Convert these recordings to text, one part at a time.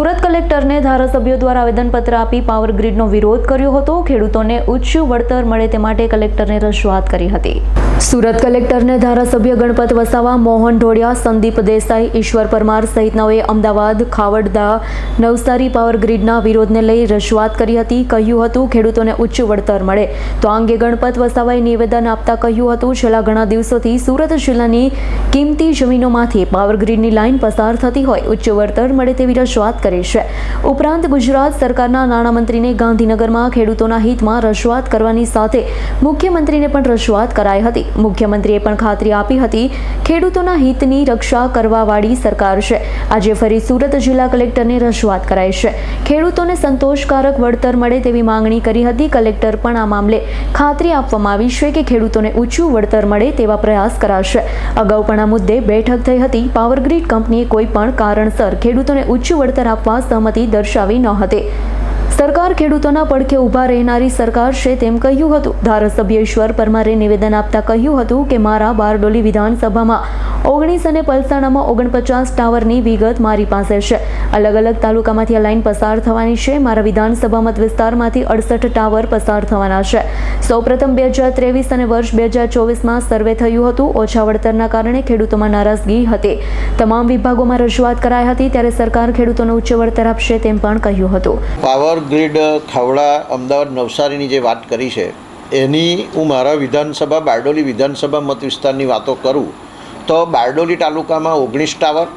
સુરત કલેક્ટરને ધારાસભ્યો દ્વારા આવેદનપત્ર આપી પાવર ગ્રીડનો વિરોધ કર્યો હતો. ખેડૂતોને ઉચ્ચ વળતર મળે તે માટે કલેક્ટરને રજૂઆત કરી હતી. સુરત કલેક્ટરને ધારાસભ્ય ગણપત વસાવા, મોહન ઢોળિયા, સંદીપ દેસાઈ, ઈશ્વર પરમાર સહિતનાઓએ અમદાવાદ, ખાવડદા, નવસારી પાવર ગ્રીડના વિરોધને લઈ રજૂઆત કરી હતી. કહ્યું હતું, ખેડૂતોને ઉચ્ચ વળતર મળે. તો આ અંગે ગણપત વસાવાએ નિવેદન આપતા કહ્યું હતું, છેલ્લા ઘણા દિવસોથી સુરત જિલ્લાની કિંમતી જમીનોમાંથી પાવર ગ્રીડની લાઇન પસાર થતી હોય, ઉચ્ચ વળતર મળે તેવી રજૂઆત કરી છે. ઉપરાંત ગુજરાત સરકારના નાણામંત્રીને ગાંધીનગરમાં ખેડૂતોના હિતમાં રજૂઆત કરવાની સાથે મુખ્યમંત્રીને પણ રજૂઆત કરાઈ હતી. મુખ્યમંત્રીએ પણ ખાતરી આપી હતી, ખેડૂતોના હિતની રક્ષા કરવાવાળી સરકાર છે. આજે ફરી સુરત જિલ્લા કલેક્ટરને રજૂઆત કરાઈ છે. ખેડૂતોને સંતોષકારક વળતર મળે તેવી માંગણી કરી હતી. કલેક્ટર પણ આ મામલે ખાતરી આપવામાં આવી છે કે ખેડૂતોને ઊંચું વળતર મળે તેવા પ્રયાસ કરાશે. અગાઉ પણ આ મુદ્દે બેઠક થઈ હતી. પાવરગ્રીડ કંપનીએ કોઈ પણ કારણસર ખેડૂતોને ઊંચું વળતર આપવા સહમતિ દર્શાવી ન હતી. સરકાર ખેડૂતોના પડખે ઊભા રહેનારી સરકાર છે તેમ કહ્યું હતું. ધારાસભ્ય ઈશ્વર પરમારે નિવેદન આપતા કહ્યું હતું કે મારા બારડોલી વિધાનસભામાં ઓગણીસ અને પલસાણામાં ઓગણપચાસ ટાવરની વિગત મારી પાસે છે. અલગ અલગ તાલુકામાંથી આ લાઈન પસાર થવાની છે. મારા વિધાનસભા મત વિસ્તારમાંથી અડસઠ ટાવર પસાર થવાના છે. સૌપ્રથમ બે હજાર ત્રેવીસ અને વર્ષ બે હજાર ચોવીસમાં સર્વે થયું હતું. ઓછા વળતરના કારણે ખેડૂતોમાં નારાજગી હતી. તમામ વિભાગોમાં રજૂઆત કરાઈ હતી ત્યારે સરકાર ખેડૂતોને ઉચ્ચ વળતર આપશે તેમ પણ કહ્યું હતું. પાવર ગ્રીડ, ખાવડા, અમદાવાદ નવસારીની જે વાત કરી છે, એની હું મારા વિધાનસભા, બારડોલી વિધાનસભા મત વિસ્તારની વાતો કરું. તો બારડોલી તાલુકામાં ઓગણીસ ટાવર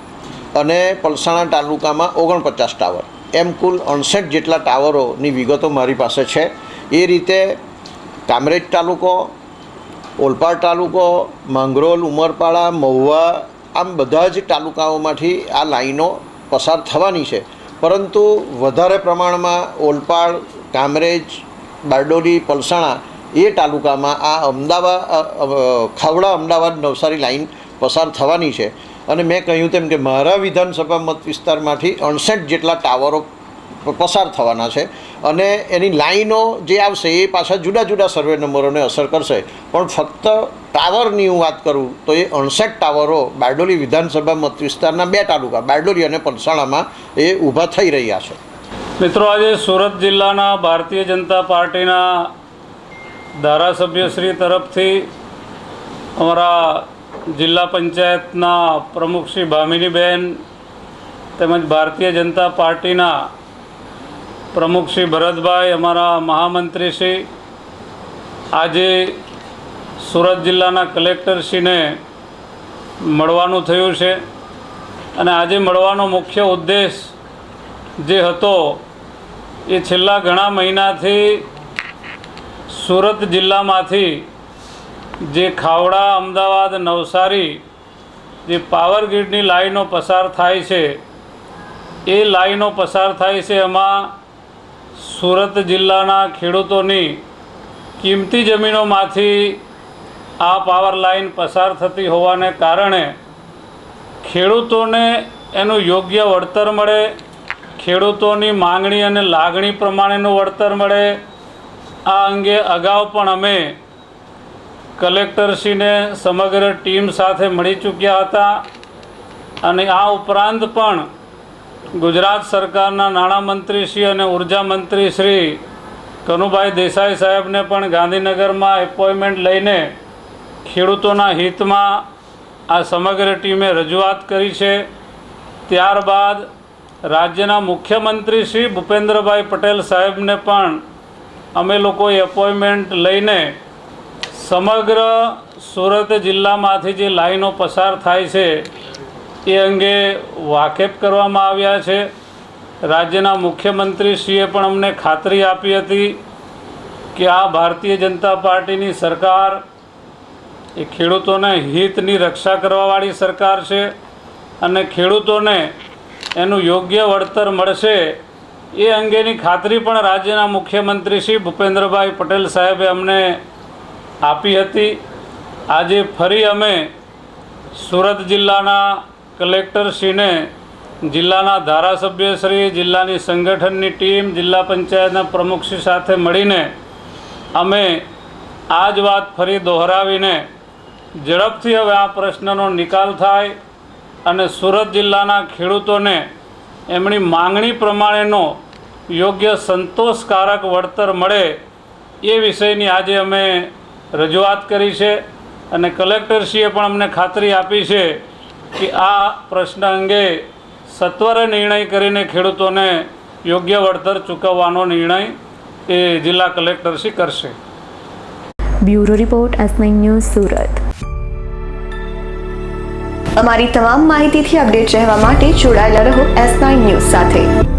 અને પલસાણા તાલુકામાં ઓગણપચાસ ટાવર. એમ કુલ અણસઠ જેટલા ટાવરોની વિગતો મારી પાસે છે. એ રીતે કામરેજ તાલુકો, ઓલપાડ તાલુકો, માંગરોલ, ઉમરપાડા, મહુવા, આમ બધા જ તાલુકાઓમાંથી આ લાઈનો પસાર થવાની છે. પરંતુ વધારે પ્રમાણમાં ઓલપાડ, કામરેજ, બારડોલી, પલસાણા એ તાલુકામાં આ અમદાવાદ ખાવડા અમદાવાદ નવસારી લાઈન પસાર થવાની છે. અને મેં કહ્યું તેમ કે મારા વિધાનસભા મત વિસ્તારમાંથી અણસઠ જેટલા ટાવરો પસાર થવાના છે. અને એની લાઈનો જે આવશે એ પાછા જુદા જુદા સર્વે નંબરોને અસર કરશે. પણ ફક્ત ટાવરની હું વાત કરું તો એ અણસઠ ટાવરો બારડોલી વિધાનસભા મત વિસ્તારના બે તાલુકા, બારડોલી અને પલસાણામાં એ ઊભા થઈ રહ્યા છે. મિત્રો, આજે સુરત જિલ્લાના ભારતીય જનતા પાર્ટીના ધારાસભ્યશ્રી તરફથી અમારા જિલ્લા પંચાયતના પ્રમુખ શ્રી ભામિનીબેન તેમજ ભારતીય જનતા પાર્ટીના પ્રમુખ શ્રી ભરતભાઈ, અમારા મહામંત્રી શ્રી, આજે સુરત જિલ્લાના કલેક્ટરશ્રીને મળવાનું થયું છે. અને આજે મળવાનો મુખ્ય ઉદ્દેશ જે હતો એ છેલ્લા ઘણા મહિનાથી સુરત જિલ્લામાંથી જે ખાવડા, અમદાવાદ, નવસારી જે પાવર ગ્રીડની લાઈનો પસાર થાય છે, એ લાઈનો પસાર થાય છે એમાં સુરત જિલ્લાના ખેડૂતોની કિંમતી જમીનોમાંથી આ પાવર લાઈન પસાર થતી હોવાને કારણે ખેડૂતોને એનું યોગ્ય વળતર મળે, ખેડૂતોની માંગણી અને લાગણી પ્રમાણેનું વળતર મળે. આ અંગે અગાઉ પણ અમે કલેક્ટરશ્રીને સમગ્ર ટીમ સાથે મળી ચૂક્યા હતા અને આ ઉપરાંત પણ ગુજરાત સરકારના નાણામંત્રી શ્રી અને ઊર્જા મંત્રી શ્રી કનુભાઈ દેસાઈ સાહેબને પણ ગાંધીનગરમાં એપોઇન્ટમેન્ટ લઈને ખેડૂતોના હિતમાં આ સમગ્ર ટીમે રજૂઆત કરી છે. ત્યારબાદ રાજ્યના મુખ્યમંત્રી શ્રી ભૂપેન્દ્રભાઈ પટેલ સાહેબને પણ અમે લોકોએ એપોઇન્ટમેન્ટ લઈને સમગ્ર સુરત જિલ્લામાંથી જે લાઈનો પસાર થાય છે, એ અંગે વાકેફ કરવામાં આવ્યા છે. રાજ્યના મુખ્યમંત્રીશ્રીએ પણ અમને ખાતરી આપી હતી કે આ ભારતીય જનતા પાર્ટીની સરકાર એ ખેડૂતોને હિતની રક્ષા કરવાવાળી સરકાર છે અને ખેડૂતોને એનું યોગ્ય વળતર મળશે એ અંગેની ખાતરી પણ રાજ્યના મુખ્યમંત્રી શ્રી ભૂપેન્દ્રભાઈ પટેલ સાહેબે અમને આપી હતી. આજે ફરી અમે સુરત જિલ્લાના કલેક્ટરશ્રીને જિલ્લાના ધારાસભ્યશ્રી જિલ્લાની સંગઠનની ટીમ, જિલ્લા પંચાયતના પ્રમુખશ્રી સાથે મળીને અમે આ જ વાત ફરી દોહરાવીને ઝડપથી હવે આ પ્રશ્નનો નિકાલ થાય અને સુરત જિલ્લાના ખેડૂતોને એમની માંગણી પ્રમાણેનો યોગ્ય સંતોષકારક વળતર મળે એ વિષયની આજે અમે રજૂઆત કરી છે અને કલેક્ટરશ્રીએ પણ અમને ખાતરી આપી છે કે આ પ્રશ્ન અંગે સત્વરે નિર્ણય કરીને ખેડૂતોને યોગ્ય વળતર ચૂકવવાનો નિર્ણય એ જિલ્લા કલેક્ટરશ્રી કરશે. Bureau report S news Surat. અમારી તમામ માહિતીથી અપડેટ રહેવા માટે જોડાયેલા રહો એસ ન્યૂઝ સાથે.